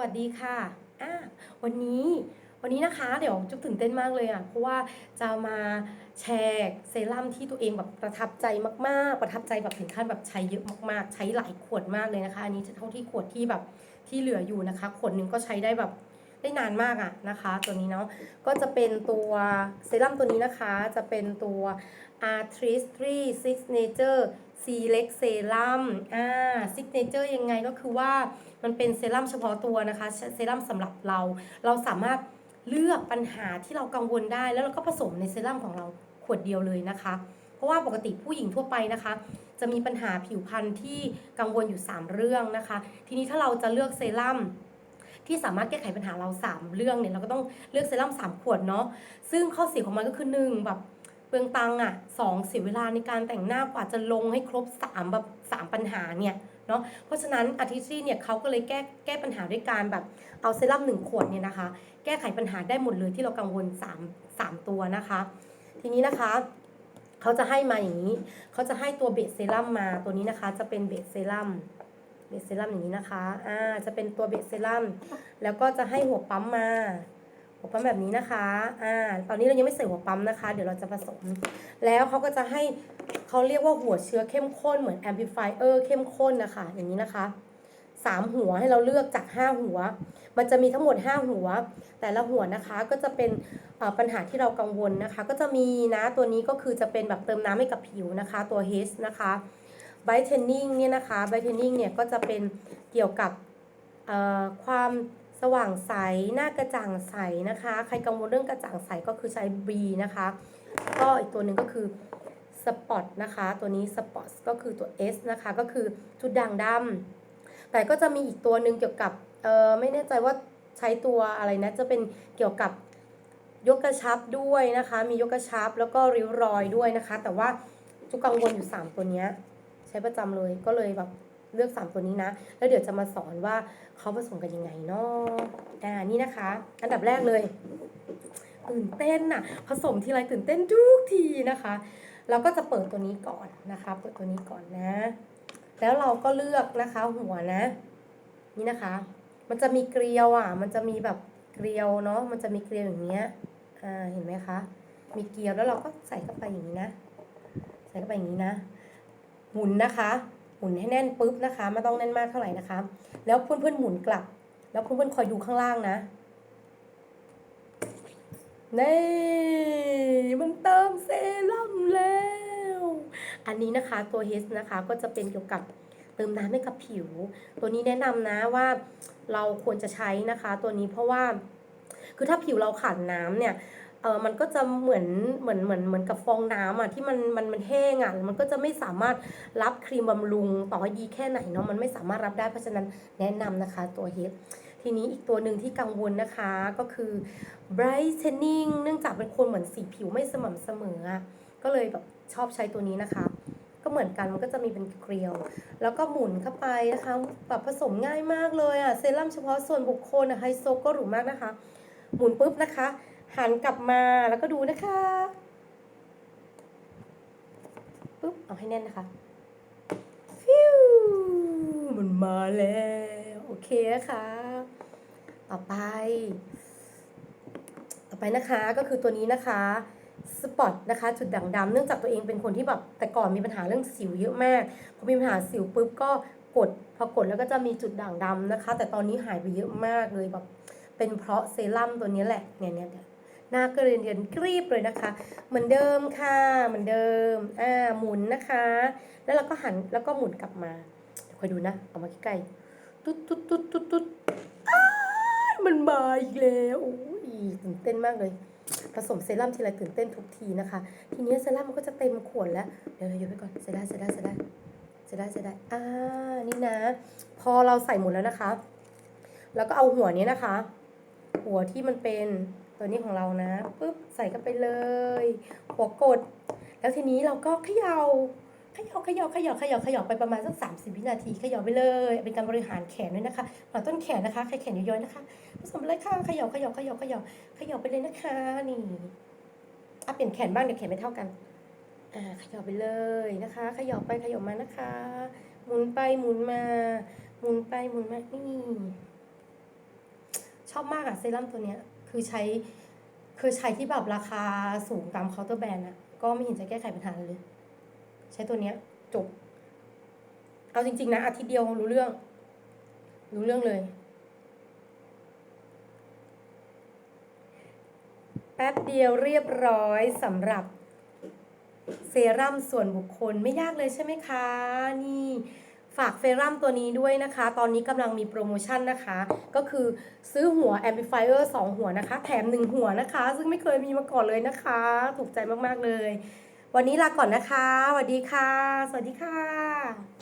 วัสดีค่ะอะ วันนี้ วันนี้นะคะ เดี๋ยวจุ๊บตื่นเต้นมากเลยอะ เพราะว่าจะมาแชร์เซรั่มที่ตัวเองแบบประทับใจมาก ๆ ประทับใจแบบถึงขั้นแบบใช้เยอะมาก ๆ ใช้หลายขวดมากเลยนะคะ อันนี้เท่าที่ขวดที่แบบที่เหลืออยู่นะคะ ขวดหนึ่งก็ใช้ได้แบบ ได้นานมากอะนะคะ ตัวนี้เนาะก็จะเป็นตัวเซรั่มตัวนี้นะคะ จะเป็นตัว Artistry Signature Select Serum อ่า Signature ยังไงก็คือว่ามันเป็นเซรั่มเฉพาะตัวนะคะ เซรั่มสำหรับเรา เราสามารถเลือกปัญหาที่เรากังวลได้ แล้วเราก็ผสมในเซรั่มของเราขวดเดียวเลยนะคะเพราะว่าปกติผู้หญิงทั่วไปนะคะ จะมีปัญหาผิวพรรณที่กังวลอยู่ 3 เรื่องนะคะ ทีนี้ถ้าเราจะเลือกเซรั่ม ที่สามารถแก้ไขปัญหาเรา 3 เรื่องเนี่ยเราก็ต้องเลือกเซรั่ม3 ขวดเนาะซึ่งข้อเสียของมันก็คือ1แบบเปลืองตังอะสองเสียเวลาในการแต่งหน้ากว่าจะลงให้ครบ3แบบ3ปัญหาเนี่ยเนาะเพราะฉะนั้นอาทิตย์เนี่ยเขาก็เลยแก้แก้ปัญหาด้วยการแบบเอาเซรั่มหนึ่งขวดเนี่ยนะคะ แก้ไขปัญหาได้หมดเลยที่เรากังวล3 3ตัวนะคะ ทีนี้นะคะเขาจะให้มาอย่างนี้ เขาจะให้ตัวเบสเซรั่มมาตัวนี้นะคะจะเป็นเบสเซรั่ม เบสเซรั่มอย่างนี้นะคะ อ่า จะเป็นตัวเบสเซรั่ม แล้วก็จะให้หัวปั๊มมา หัวปั๊มแบบนี้นะคะ อ่า ตอนนี้เรายังไม่ใส่หัวปั๊มนะคะ เดี๋ยวเราจะผสม แล้วเขาก็จะให้เขาเรียกว่าหัวเชื้อเข้มข้นเหมือน amplifier เข้มข้นนะคะ อย่างนี้นะคะสามหัวให้เราเลือกจาก5หัว มันจะมีทั้งหมด5หัว แต่ละหัวนะคะก็จะเป็นปัญหาที่เรากังวลนะคะ ก็จะมีนะตัวนี้ก็คือจะเป็นแบบเติมน้ำให้กับผิวนะคะ ตัว H นะคะ brightening เนี่ยนะคะ brightening เนี่ยก็จะเป็นเกี่ยวกับความสว่างใส หน้ากระจ่างใสนะคะ ใครกังวลเรื่องกระจ่างใสก็คือใช้ B นะคะ ก็อีกตัวหนึ่งก็คือ Spot นะคะ ตัวนี้ Spot ก็คือตัว S นะคะ ก็คือจุดด่างดำ แต่ก็จะมีอีกตัวหนึ่งเกี่ยวกับ เออไม่แน่ใจว่าใช้ตัวอะไรนะ จะเป็นเกี่ยวกับยกกระชับด้วยนะคะ มียกกระชับแล้วก็ริ้วรอยด้วยนะคะ แต่ว่าจุกกังวลอยู่ 3 ตัวนี้ ใช้ประจำเลยก็เลยแบบเลือก 3 ตัวนี้นะ แล้วเดี๋ยวจะมาสอนว่าเขาผสมกันยังไงเนาะอ่านี่นะคะ อันดับแรกเลย ตื่นเต้นน่ะ ผสมทีไรตื่นเต้นทุกทีนะคะ เราก็จะเปิดตัวนี้ก่อนนะคะ เปิดตัวนี้ก่อนนะ แล้วเราก็เลือกนะคะหัวนะ นี่นะคะ มันจะมีเกลียวอะ มันจะมีแบบเกลียวเนาะ มันจะมีเกลียวอย่างเงี้ย อ่า เห็นไหมคะ มีเกลียวแล้วเราก็ใส่เข้าไปอย่างนี้นะ ใส่เข้าไปอย่างนี้นะ หมุนนะคะ หมุนให้แน่นปุ๊บนะคะ ไม่ต้องแน่นมากเท่าไหร่นะคะ แล้วเพื่อนๆหมุนกลับ แล้วเพื่อนๆคอยดูข้างล่างนะนี่มันเติมเซรั่มแล้ว อันนี้นะคะตัวเฮสนะคะก็จะเป็นเกี่ยวกับเติมน้ำให้กับผิว ตัวนี้แนะนำนะว่าเราควรจะใช้นะคะ ตัวนี้เพราะว่า คือถ้าผิวเราขาดน้ำเนี่ย เออมันก็จะเหมือนเหมือนเหมือนเหมือนกับฟองน้ำอะที่มันมันมันแห้งอะมันก็จะไม่สามารถรับครีมบำรุงต่อให้ดีแค่ไหนเนาะมันไม่สามารถรับได้เพราะฉะนั้นแนะนำนะคะตัวเฮดทีนี้อีกตัวหนึ่งที่กังวลนะคะก็คือ brightening เนื่องจากเป็นคนเหมือนสีผิวไม่สม่ำเสมอ ก็เลยแบบชอบใช้ตัวนี้นะคะ ก็เหมือนกันมันก็จะมีเป็นเกลียว แล้วก็หมุนเข้าไปนะคะแบบผสมง่ายมากเลยอะเซรั่มเฉพาะส่วนบุคคลอะไฮโซก็หรูมากนะคะ หมุนปุ๊บนะคะ หันกลับมาแล้วก็ดูนะคะปุ๊บเอาให้แน่นนะคะฟิวมันมาแล้ว โอเคนะคะต่อไป ต่อไปนะคะก็คือตัวนี้นะคะสปอตนะคะจุดด่างดำเนื่องจากตัวเองเป็นคนที่แบบแต่ก่อนมีปัญหาเรื่องสิวเยอะมากพอมีปัญหาสิวปุ๊บก็กดพอกดแล้วก็จะมีจุดด่างดำนะคะ แต่ตอนนี้หายไปเยอะมากเลยแบบเป็นเพราะเซรั่มตัวนี้แหละเนี่ยเนี่ย หน้าก็เรียนเรียนกรีบเลยนะคะ เหมือนเดิมค่ะ เหมือนเดิม อ่า หมุนนะคะ แล้วเราก็หัน แล้วก็หมุนกลับมาคอยดูนะ เอามาใกล้ๆตุ๊ดตุ๊ดตุ๊ดตุ๊ดตุ๊ดมันมาอีกแล้วโอ้ยตื่นเต้นมากเลย ผสมเซรั่มทีไรตื่นเต้นทุกทีนะคะ ทีนี้เซรั่มมันก็จะเต็มขวดแล้ว เดี๋ยวเราโยนไปก่อนเสียได้เสียได้เสียได้เสียได้เสียได้อ่า นี่นะ พอเราใส่หมดแล้วนะคะ แล้วก็เอาหัวนี้นะคะ หัวที่มันเป็น ตัวนี้ของเรานะปุ๊บใส่กันไปเลย หัวกด แล้วทีนี้เราก็เขย่าเขย่าเขย่าเขย่าเขย่าเขย่าไปประมาณสักสามสิบวินาทีเขย่าไปเลย เป็นการบริหารแขนด้วยนะคะหลังต้นแขนนะคะใครแขนย้อยๆนะคะผสมเลยค่ะเขย่าเขย่าเขย่าเขย่าเขย่าไปเลยนะคะนี่อะเปลี่ยนแขนบ้างเดี๋ยวแขนไม่เท่ากันอ่าเขย่าไปเลยนะคะเขย่าไปเขย่ามานะคะ หมุนไปหมุนมาหมุนไปหมุนมานี่ชอบมากอะเซรั่มตัวเนี้ย คือใช้คือใช้ที่แบบราคาสูงตามเคาน์เตอร์แบรนด์อะก็ไม่เห็นจะแก้ไขปัญหาเลย ใช้ตัวเนี้ยจบ เอาจริง ๆ นะอาทิตย์เดียวรู้เรื่อง รู้เรื่องเลย แป๊บเดียวเรียบร้อยสำหรับเซรั่มส่วนบุคคลไม่ยากเลยใช่ไหมคะ นี่ ฝากเซรั่มตัวนี้ด้วยนะคะ ตอนนี้กำลังมีโปรโมชั่นนะคะ ก็คือซื้อหัวแอมป์ไฟเออร์สองหัวนะคะ แถม1หัวนะคะ ซึ่งไม่เคยมีมาก่อนเลยนะคะ ถูกใจมากๆเลย วันนี้ลาก่อนนะคะสวัสดีค่ะ สวัสดีค่ะ